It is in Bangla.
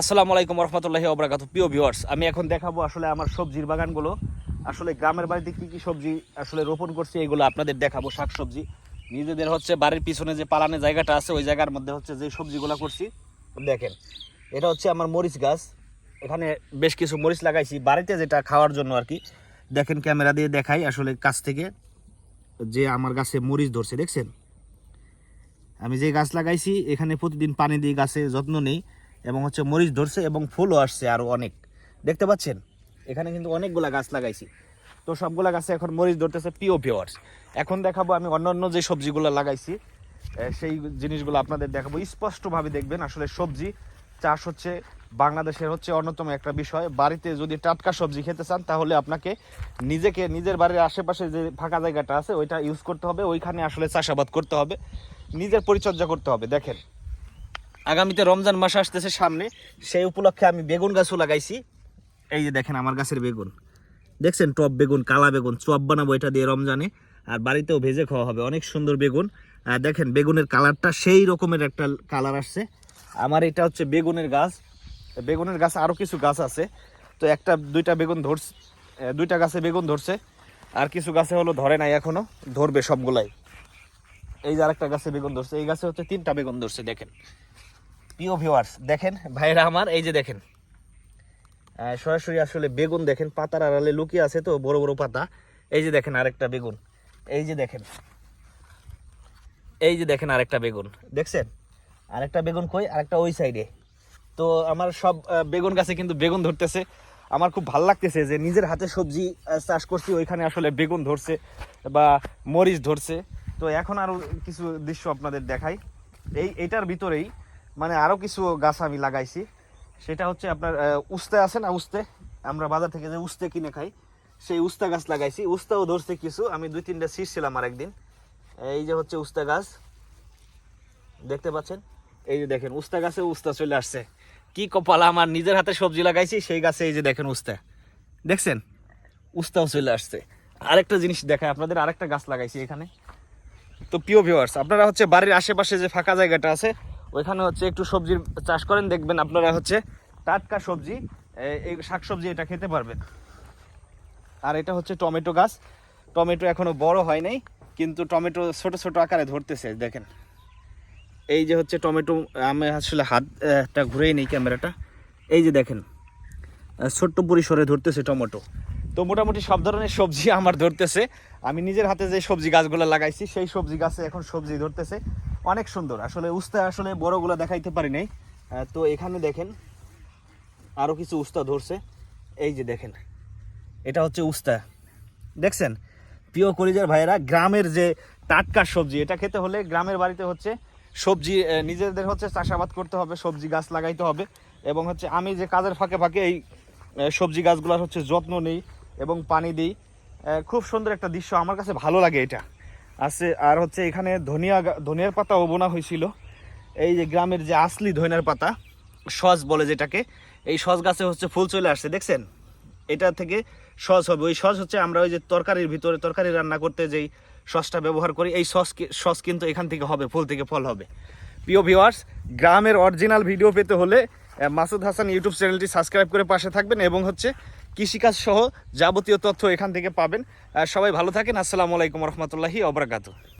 আসসালামু আলাইকুম রহমতুল্লাহি অবরাকাত প্রিয় ভিউয়ার্স, আমি এখন দেখাবো আসলে আমার সবজির বাগানগুলো। আসলে গ্রামের বাড়িতে কি কি সবজি আসলে রোপণ করছি এগুলো আপনাদের দেখাবো, শাকসবজি। নিজেদের হচ্ছে বাড়ির পিছনে যে পালানে জায়গাটা আছে, ওই জায়গার মধ্যে হচ্ছে যে সবজিগুলো করছি। দেখেন, এটা হচ্ছে আমার মরিচ গাছ। এখানে বেশ কিছু মরিচ লাগাইছি, বাড়িতে যেটা খাওয়ার জন্য আর কি। দেখেন ক্যামেরা দিয়ে দেখাই আসলে কাছ থেকে যে আমার গাছে মরিচ ধরছে, দেখছেন? আমি যে গাছ লাগাইছি, এখানে প্রতিদিন পানি দিয়ে গাছে যত্ন নেই। এবং হচ্ছে মরিচ ধরছে এবং ফুলও আসছে আরও অনেক। দেখতে পাচ্ছেন? এখানে কিন্তু অনেকগুলা গাছ লাগাইছি। তো সবগুলা গাছে এখন মরিচ ধরতেছে পিও পিওয়ার্স এখন দেখাবো আমি অন্যান্য যে সবজিগুলো লাগাইছি সেই জিনিসগুলো আপনাদের দেখাবো। স্পষ্টভাবে দেখবেন আসলে সবজি চাষ হচ্ছে বাংলাদেশের হচ্ছে অন্যতম একটা বিষয়। বাড়িতে যদি টাটকা সবজি খেতে চান, তাহলে আপনাকে নিজেকে, নিজের বাড়ির আশেপাশে যে ফাঁকা জায়গাটা আছে, ওইটা ইউজ করতে হবে। ওইখানে আসলে চাষাবাদ করতে হবে। নিজের পরিচর্যা করতে হবে। দেখেন আগামীতে রমজান মাস আসতেছে সামনে, সেই উপলক্ষে আমি বেগুন গাছও লাগাইছি। এই যে দেখেন আমার গাছের বেগুন। দেখছেন টপ বেগুন, কালা বেগুন, চপ বানাবো এটা দিয়ে রমজানে। আর বাড়িতেও ভেজে খাওয়া হবে, অনেক সুন্দর বেগুন। আর দেখেন বেগুনের কালারটা সেই রকমের একটা কালার আসছে। আমার এটা হচ্ছে বেগুনের গাছ। বেগুনের গাছ আরও কিছু গাছ আছে। তো একটা, দুইটা বেগুন ধরছে দুইটা গাছে বেগুন ধরছে। আর কিছু গাছে হলো ধরে নাই এখনও ধরবে সবগুলাই। এই যে আরেকটা গাছে বেগুন ধরছে। এই গাছে হচ্ছে তিনটা বেগুন ধরছে, দেখেন। প্রিয় ভিউয়ার্স দেখেন ভাইরা আমার, এই যে দেখেন। সরাসরি আসলে বেগুন দেখেন, পাতার আড়ালে লুকিয়ে আছে তো, বড় বড় পাতা। এই যে দেখেন আরেকটা বেগুন। এই যে দেখেন। এই যে দেখেন আরেকটা বেগুন। দেখছেন? আরেকটা বেগুন কই? আরেকটা ওই সাইডে তো আমার সব বেগুন গাছে কিন্তু বেগুন ধরতেছে। আমার খুব ভালো লাগতেছে যে নিজের হাতে সবজি চাষ করছি, ওইখানে আসলে বেগুন ধরছে বা মরিচ ধরছে। তো এখন আরও কিছু দৃশ্য আপনাদের দেখাই। এই, এটার ভিতরেই মানে আরও কিছু গাছ আমি লাগাইছি। সেটা হচ্ছে আপনার উস্তে আছে না উস্তে? আমরা বাজার থেকে যে উস্তে কিনে খাই, সেই উস্তা গাছ লাগাইছি। উস্তাও ধরছে কিছু। আমি দুই তিনটা ছিঁড়ছিলাম আর একদিন। এই যে হচ্ছে উস্তা গাছ। দেখতে পাচ্ছেন? এই যে দেখেন, উস্তা গাছে উস্তা চলে আসছে। কি কপাল, আমার নিজের হাতে সবজি লাগাইছি, সেই গাছে এই যে দেখেন উস্তা। দেখছেন? উস্তাও চলে আসছে। আরেকটা জিনিস দেখায় আপনাদের আরেকটা গাছ লাগাইছি এখানে। তো প্রিয় ভিউয়ার্স আপনারা হচ্ছে বাড়ির আশেপাশে যে ফাঁকা জায়গাটা আছে ওইখানে হচ্ছে একটু সবজির চাষ করেন, দেখবেন আপনারা হচ্ছে টাটকা সবজি এই শাকসবজি এটা খেতে পারবেন। আর এটা হচ্ছে টমেটো গাছ। টমেটো এখনও বড় হয় নাই, কিন্তু টমেটো ছোট ছোট আকারে ধরতেছে, দেখেন। এই যে হচ্ছে টমেটো, আমি আসলে হাতটা ঘুরেই নেই ক্যামেরাটা। এই যে দেখেন ছোট্ট পরিসরে ধরতেছে টমেটো। তো মোটামুটি সব ধরনের সবজি আমার ধরতেছে। আমি নিজের হাতে যে সবজি গাছগুলো লাগাইছি, সেই সবজি গাছে এখন সবজি ধরতেছে। অনেক সুন্দর। আসলে উস্তা আসলে বড়গুলো দেখাইতে পারি নাই। তো এখানে দেখেন আরও কিছু উস্তা ধরছে। এই যে দেখেন, এটা হচ্ছে উস্তা দেখছেন? প্রিয় কলিজার ভাইয়েরা, গ্রামের যে টাটকা সবজি, এটা খেতে হলে গ্রামের বাড়িতে হচ্ছে সবজি নিজেদের হচ্ছে চাষাবাদ করতে হবে, সবজি গাছ লাগাইতে হবে। এবং হচ্ছে আমি যে কাজের ফাঁকে ফাঁকে এই সবজি গাছগুলোর হচ্ছে যত্ন নেই এবং পানি দিই। খুব সুন্দর একটা দৃশ্য। আমার কাছে ভালো লাগে এটা। আছে, আর হচ্ছে এখানে ধনিয়া ধনিয়ার পাতাও বোনা হয়েছিল। এই যে গ্রামের যে আসলি ধনিয়ার পাতা, সস বলে যেটাকে, এই সস গাছে হচ্ছে ফুল চলে আসছে, দেখছেন? এটা থেকে সস হবে। ওই সস হচ্ছে আমরা ওই যে তরকারির ভিতরে তরকারি রান্না করতে যেই সসটা ব্যবহার করি, এই সস সস কিন্তু এখান থেকে হবে, ফুল থেকে ফল হবে। প্রিয় ভিউয়ার্স, গ্রামের অরিজিনাল ভিডিও পেতে হলে মাসুদ হাসান ইউটিউব চ্যানেলটি সাবস্ক্রাইব করে পাশে থাকবেন এবং হচ্ছে কৃষিকাজ সহ যাবতীয় তথ্য এখান থেকে পাবেন। সবাই ভালো থাকেন। আসসালামু আলাইকুম রহমতুল্লাহি অবরাকাতু